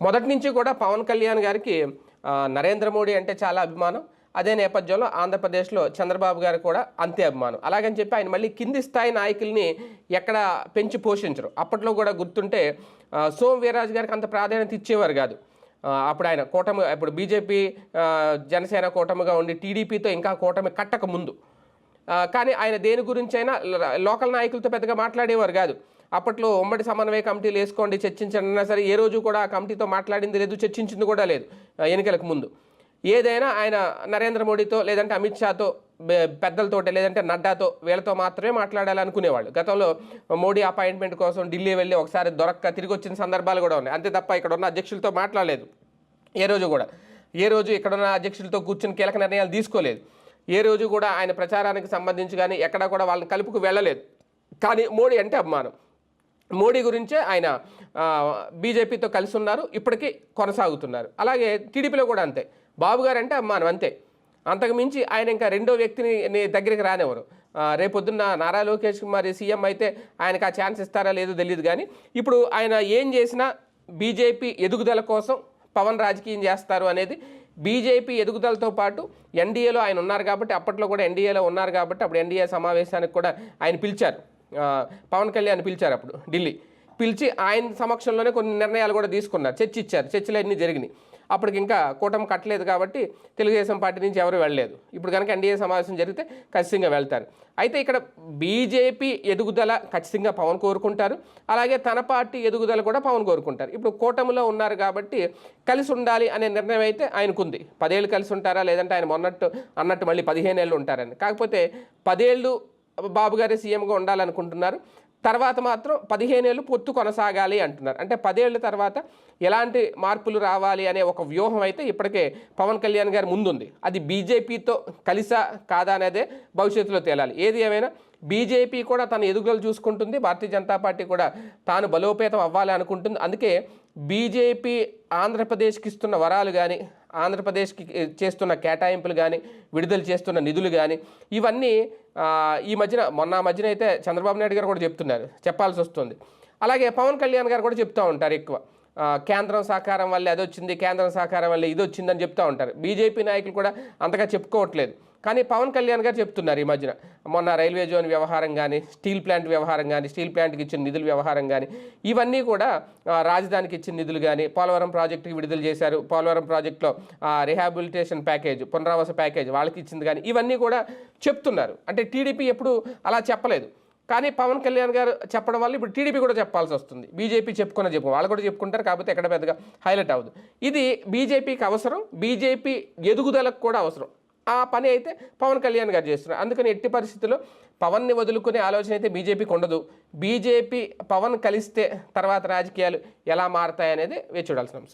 మొదటి నుంచి కూడా పవన్ కళ్యాణ్ గారికి నరేంద్ర మోడీ అంటే చాలా అభిమానం. అదే నేపథ్యంలో ఆంధ్రప్రదేశ్లో చంద్రబాబు గారు కూడా అంతే అభిమానం. అలాగని చెప్పి ఆయన మళ్ళీ కింది స్థాయి నాయకుల్ని ఎక్కడ పెంచి పోషించరు. అప్పట్లో కూడా గుర్తుంటే ఆ, సోమ్ వీర్రాజు గారికి అంత ప్రాధాన్యత ఇచ్చేవారు కాదు. అప్పుడు ఆయన కూటమి ఇప్పుడు బీజేపీ జనసేన కూటమిగా ఉండి టీడీపీతో ఇంకా కూటమి కట్టక ముందు. కానీ ఆయన దేని గురించి అయినా లోకల్ నాయకులతో పెద్దగా మాట్లాడేవారు కాదు. అప్పట్లో ఉమ్మడి సమన్వయ కమిటీలు వేసుకోండి చర్చించండి అన్నా సరే ఏ రోజు కూడా ఆ కమిటీతో మాట్లాడింది లేదు చర్చించింది కూడా లేదు ఎన్నికలకు ముందు. ఏదైనా ఆయన నరేంద్ర మోడీతో లేదంటే అమిత్ షాతో పెద్దలతో పెద్దలతోటి లేదంటే నడ్డాతో వీళ్ళతో మాత్రమే మాట్లాడాలనుకునేవాళ్ళు. గతంలో మోడీ అపాయింట్మెంట్ కోసం ఢిల్లీ వెళ్ళి ఒకసారి దొరక్క తిరిగి వచ్చిన సందర్భాలు కూడా ఉన్నాయి. అంతే తప్ప ఇక్కడ ఉన్న అధ్యక్షులతో మాట్లాడలేదు. ఏ రోజు కూడా. ఏ రోజు ఇక్కడున్న అధ్యక్షులతో కూర్చుని కీలక నిర్ణయాలు తీసుకోలేదు. ఏ రోజు కూడా ఆయన ప్రచారానికి సంబంధించి కానీ ఎక్కడా కూడా వాళ్ళని కలుపుకు వెళ్ళలేదు. కానీ మోడీ అంటే అభిమానం. మోడీ గురించే ఆయన బీజేపీతో కలిసి ఉన్నారు ఇప్పటికీ కొనసాగుతున్నారు. అలాగే టీడీపీలో కూడా అంతే. బాబు గారు అంటే మనం అంతే. అంతకు మించి ఆయన ఇంకా రెండో వ్యక్తిని దగ్గరికి రానివ్వరు. రేపొద్దున్న నారా లోకేష్ మరి సీఎం అయితే ఆయనకు ఆ ఛాన్స్ ఇస్తారా లేదో తెలియదు కానీ ఇప్పుడు ఆయన ఏం చేసినా బీజేపీ ఎదుగుదల కోసం పవన్ రాజకీయం చేస్తారు అనేది బీజేపీ ఎదుగుదలతో పాటు ఎన్డీఏలో ఆయన ఉన్నారు కాబట్టి అప్పట్లో కూడా ఎన్డీఏలో ఉన్నారు కాబట్టి అప్పుడు ఎన్డీఏ సమావేశానికి కూడా ఆయన పిలిచారు. పవన్ కళ్యాణ్ పిలిచారు అప్పుడు ఢిల్లీ. పిలిచి ఆయన సమక్షంలోనే కొన్ని నిర్ణయాలు కూడా తీసుకున్నారు. చర్చ ఇచ్చారు. చర్చలు అన్నీ జరిగినాయి. అప్పటికి ఇంకా కూటమి కట్టలేదు కాబట్టి తెలుగుదేశం పార్టీ నుంచి ఎవరు వెళ్ళలేదు. ఇప్పుడు కనుక ఎన్డీఏ సమావేశం జరిగితే ఖచ్చితంగా వెళ్తారు. అయితే ఇక్కడ బీజేపీ ఎదుగుదల ఖచ్చితంగా పవన్ కోరుకుంటారు. అలాగే తన పార్టీ ఎదుగుదల కూడా పవన్ కోరుకుంటారు. ఇప్పుడు కూటమిలో ఉన్నారు కాబట్టి కలిసి ఉండాలి అనే నిర్ణయం అయితే ఆయనకుంది. పదేళ్ళు కలిసి ఉంటారా? లేదంటే ఆయన మొన్నట్టు అన్నట్టు మళ్ళీ పదిహేను ఏళ్ళు ఉంటారని. కాకపోతే పదేళ్ళు బాబు గారే సీఎంగా ఉండాలనుకుంటున్నారు. తర్వాత మాత్రం పదిహేనేళ్ళు పొత్తు కొనసాగాలి అంటున్నారు. అంటే పదేళ్ళ తర్వాత ఎలాంటి మార్పులు రావాలి అనే ఒక వ్యూహం అయితే ఇప్పటికే పవన్ కళ్యాణ్ గారి ముందుంది. అది బీజేపీతో కలిసా కాదా అనేదే భవిష్యత్తులో తేలాలి. ఏది ఏమైనా బీజేపీ కూడా తన ఎదుగుదలు చూసుకుంటుంది. భారతీయ జనతా పార్టీ కూడా తాను బలోపేతం అవ్వాలి అనుకుంటుంది. అందుకే బీజేపీ ఆంధ్రప్రదేశ్కి ఇస్తున్న వరాలు కానీ ఆంధ్రప్రదేశ్కి చేస్తున్న కేటాయింపులు కానీ విడుదల చేస్తున్న నిధులు కానీ ఇవన్నీ ఈ మధ్యన మొన్న మధ్యన అయితే చంద్రబాబు నాయుడు గారు కూడా చెప్తున్నారు. చెప్పాల్సి వస్తుంది. అలాగే పవన్ కళ్యాణ్ గారు కూడా చెప్తూ ఉంటారు ఎక్కువ. కేంద్రం సహకారం వల్ల అది వచ్చింది కేంద్రం సహకారం వల్ల ఇది వచ్చిందని చెప్తూ ఉంటారు. బీజేపీ నాయకులు కూడా అంతగా చెప్పుకోవట్లేదు. కానీ పవన్ కళ్యాణ్ గారు చెప్తున్నారు ఈ మధ్యన. మొన్న రైల్వే జోన్ వ్యవహారం కానీ స్టీల్ ప్లాంట్ వ్యవహారం కానీ స్టీల్ ప్లాంట్కి ఇచ్చిన నిధుల వ్యవహారం కానీ ఇవన్నీ కూడా రాజధానికి ఇచ్చిన నిధులు కానీ పోలవరం ప్రాజెక్టుకి విడుదల చేశారు. పోలవరం ప్రాజెక్టులో రిహాబిలిటేషన్ ప్యాకేజ్ పునరావాస ప్యాకేజ్ వాళ్ళకి ఇచ్చింది కానీ ఇవన్నీ కూడా చెప్తున్నారు. అంటే టీడీపీ ఎప్పుడు అలా చెప్పలేదు. కానీ పవన్ కళ్యాణ్ గారు చెప్పడం వల్ల ఇప్పుడు టీడీపీ కూడా చెప్పాల్సి వస్తుంది. బీజేపీ చెప్పుకున్న చెప్పు వాళ్ళు కూడా చెప్పుకుంటారు కాకపోతే ఎక్కడ పెద్దగా హైలైట్ అవ్వదు. ఇది బీజేపీకి అవసరం బీజేపీ ఎదుగుదలకు కూడా అవసరం. ఆ పని అయితే పవన్ కళ్యాణ్ గారు చేస్తున్నారు. అందుకని ఎట్టి పరిస్థితుల్లో పవన్ని వదులుకునే ఆలోచన అయితే బీజేపీకి ఉండదు. బీజేపీ పవన్ కలిస్తే తర్వాత రాజకీయాలు ఎలా మారుతాయనేది వేచి చూడాల్సిన అంశం.